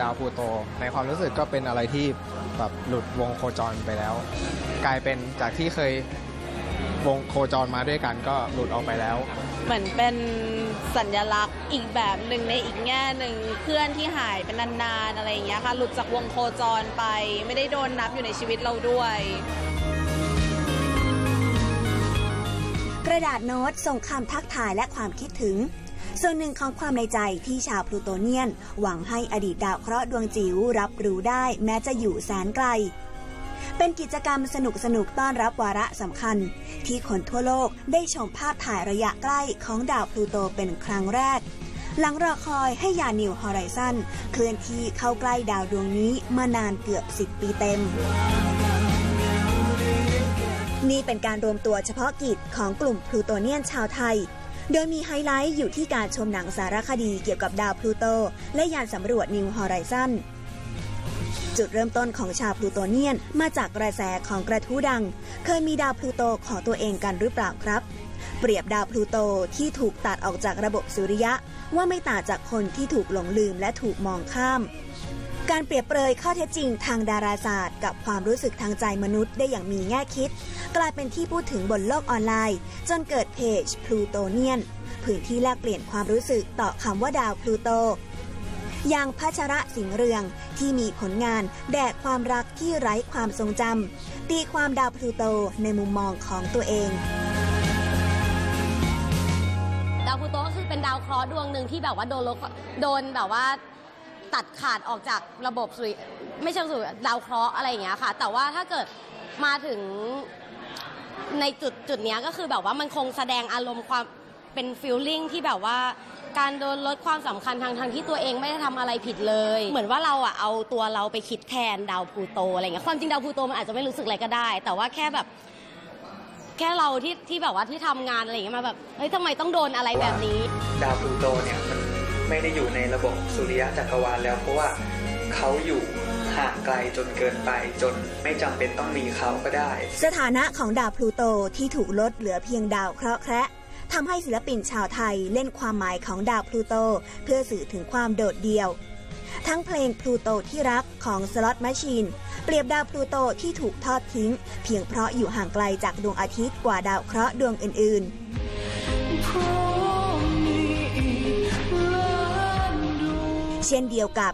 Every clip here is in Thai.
ดาวพลูโต ในความรู้สึกก็เป็นอะไรที่แบบหลุดวงโคจรไปแล้ว กลายเป็นจากที่เคยวงโคจรมาด้วยกันก็หลุดออกไปแล้ว เหมือนเป็นสัญลักษณ์อีกแบบหนึ่งในอีกแง่หนึ่งเพื่อนที่หายไปนานๆอะไรอย่างเงี้ยค่ะหลุดจากวงโคจรไป ไม่ได้โดนนับอยู่ในชีวิตเราด้วย กระดาษโน้ตส่งคำทักทายและความคิดถึง ส่วนหนึ่งของความในใจที่ชาวพลูโตเนียน หวังให้อดีตดาวเคราะห์ดวงจิ๋วรับรู้ได้แม้จะอยู่แสนไกล เป็นกิจกรรมสนุกสนุกๆต้อนรับวาระสำคัญ ที่คนทั่วโลกได้ชมภาพถ่ายระยะใกล้ของดาวพลูโตเป็นครั้งแรก หลังรอคอยให้ยานนิวฮอริซอนเคลื่อนที่เข้าใกล้ดาวดวงนี้มานานเกือบ 10 ปีเต็มนี่เป็นการรวมตัวเฉพาะกิจของกลุ่มพลูโตเนียนชาวไทย โดยมีไฮไลท์อยู่ที่การชมหนังสารคดีเกี่ยวกับดาวพลูโต และยานสำรวจนิวฮอริซอน จุดเริ่มต้นของชาวพลูโตเนียนมาจากกระแสของกระทู้ดัง เคยมีดาวพลูโตของตัวเองกันหรือเปล่าครับ เปรียบดาวพลูโตที่ถูกตัดออกจากระบบสุริยะ ว่าไม่ต่างจากคนที่ถูกหลงลืมและถูกมองข้าม การเปรียบเปรยข้อเท็จจริงทางดาราศาสตร์ กับความรู้สึกทางใจมนุษย์ได้อย่างมีแง่คิด กลายเป็นที่พูดถึงบนโลกออนไลน์ จนเกิดเพจพลูโตเนียนพื้นที่แลกเปลี่ยนความรู้สึกต่อคำว่าดาวพลูโต อย่างพัชระสิงห์เรืองที่มีผลงานแดกความรักที่ไร้ความทรงจำตีความดาวพลูโตในมุมมองของตัวเอง ดาวพลูโตก็คือเป็นดาวเคราะห์ดวงหนึ่งที่แบบว่าโดนโดนแบบว่าตัดขาดออกจากระบบสุริไม่ใช่สุริดาวเคราะห์อะไรอย่างเงี้ยค่ะ แต่ว่าถ้าเกิดมาถึงในจุดจุดนี้ก็คือแบบว่ามันคงแสดงอารมณ์ความเป็นฟีลลิ่งที่แบบว่า การโดนลดความสำคัญทางทางที่ตัวเองไม่ได้ทำอะไรผิดเลย เหมือนว่าเราอะเอาตัวเราไปคิดแทนดาวพลูโตอะไรเงี้ยความจริงดาวพลูโตมันอาจจะไม่รู้สึกอะไรก็ได้ แต่ว่าแค่แบบแค่เราที่ที่แบบว่าที่ทำงานอะไรอย่างเงี้ยมาแบบเฮ้ยทำไมต้องโดนอะไรแบบนี้ ดาวพลูโตเนี่ยมันไม่ได้อยู่ในระบบสุริยะจักรวาลแล้วเพราะว่าเขาอยู่ห่างไกลจนเกินไปจนไม่จำเป็นต้องมีเขาก็ได้ สถานะของดาวพลูโตที่ถูกลดเหลือเพียงดาวเคราะห์แคระ ทำให้ศิลปินชาวไทยเล่นความหมายของดาวพลูโต เพื่อสื่อถึงความโดดเดี่ยว ทั้งเพลงพลูโตที่รักของสล็อตแมชชีนเปรียบดาวพลูโตที่ถูกทอดทิ้ง เพียงเพราะอยู่ห่างไกลจากดวงอาทิตย์กว่าดาวเคราะห์ดวงอื่น ๆ ช่นเดียวกับ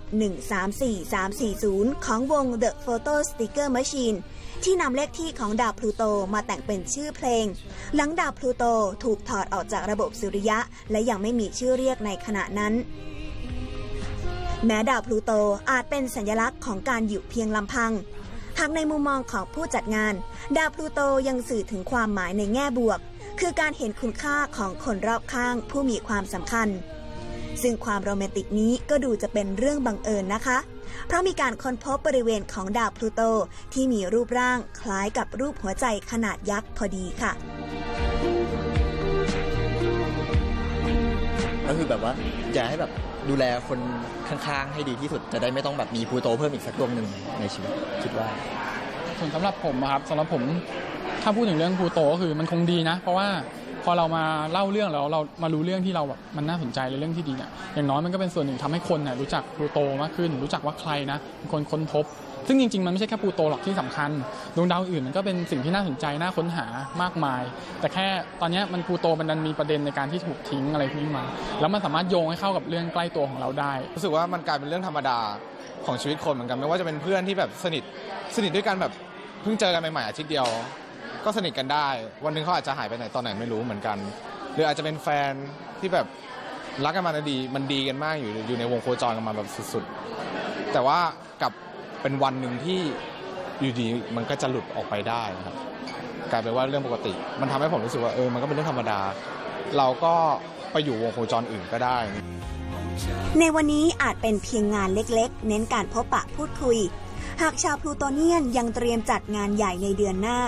134340 ของวง The Photo Sticker Machine ที่นำเลขที่ของดาวพลูโตมาแต่งเป็นชื่อเพลง หลังดาวพลูโตถูกถอดออกจากระบบสุริยะ และยังไม่มีชื่อเรียกในขณะนั้น แม้ดาวพลูโตอาจเป็นสัญลักษณ์ของการอยู่เพียงลำพัง หากในมุมมองของผู้จัดงาน ดาวพลูโตยังสื่อถึงความหมายในแง่บวก คือการเห็นคุณค่าของคนรอบข้างผู้มีความสำคัญ ซึ่งความโรแมนติกนี้ก็ดูจะเป็นเรื่องบังเอิญนะคะ เพราะมีการค้นพบบริเวณของดาวพลูโตที่มีรูปร่างคล้ายกับรูปหัวใจขนาดยักษ์พอดีค่ะก็คือแบบว่าอยากให้แบบดูแลคนข้างๆ ให้ดีที่สุด จะได้ไม่ต้องแบบมีพลูโตเพิ่มอีกสักดวงหนึ่งในชีวิตคิดว่าส่วนสำหรับผมอะครับสำหรับผมถ้าพูดถึงเรื่องพลูโตก็คือมันคงดีนะ เพราะว่าพ อเรามาเล่าเรื่องแล้วเรามารู้เรื่องที่เราแบบมันน่าสนใจในเรื่องที่ดีเนี่ยอย่างน้อยมันก็เป็นส่วนหนึ่งทำให้คนน่ะรู้จักพลูโตมากขึ้น รู้จักว่าใครนะเป็นคนค้นพบ ซึ่งจริงๆ มันไม่ใช่แค่พลูโตหรอกที่สำคัญดวงดาวอื่นมันก็เป็นสิ่งที่น่าสนใจน่าค้นหามากมาย แต่แค่ตอนนี้มันพลูโตมันดันมีประเด็นในการที่ถูกทิ้งอะไรพวกนี้มาแล้วมันสามารถโยงให้เข้ากับเรื่องใกล้ตัวของเราได้รู้สึกว่ามันกลายเป็นเรื่องธรรมดาของชีวิตคนเหมือนกันไม่ว่าจะเป็นเพื่อนที่แบบสนิทสนิทด้วยกันแบบเพิ่งเจอกันใหม่ๆอาทิตย์เดียว ก็สนิทกันได้ วันหนึงเขาอาจจะหายไปไหนตอนไหนไม่รู้เหมือนกัน หรืออาจจะเป็นแฟนที่แบบรักกันมาดีมันดีกันมากอยู่อยู่ในวงโคจรกันมาแบบสุดๆ แต่ว่ากับเป็นวันหนึ่งที่อยู่ดีมันก็จะหลุดออกไปได้นะครับ กลายเป็นว่าเรื่องปกติ มันทำให้ผมรู้สึกว่าเออมันก็เป็นเรื่องธรรมดา เราก็ไปอยู่วงโคจรอื่นก็ได้ ในวันนี้อาจเป็นเพียงงานเล็กๆ เน้นการพบปะพูดคุย หากชาวพลูโตเนียนยังเตรียมจัดงานใหญ่ในเดือนหน้า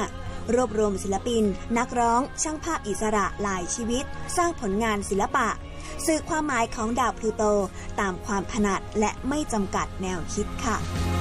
รวบรวมศิลปิน นักร้อง ช่างภาพอิสระหลายชีวิต สร้างผลงานศิลปะ สื่อความหมายของดาวพลูโต ตามความถนัดและไม่จำกัดแนวคิดค่ะ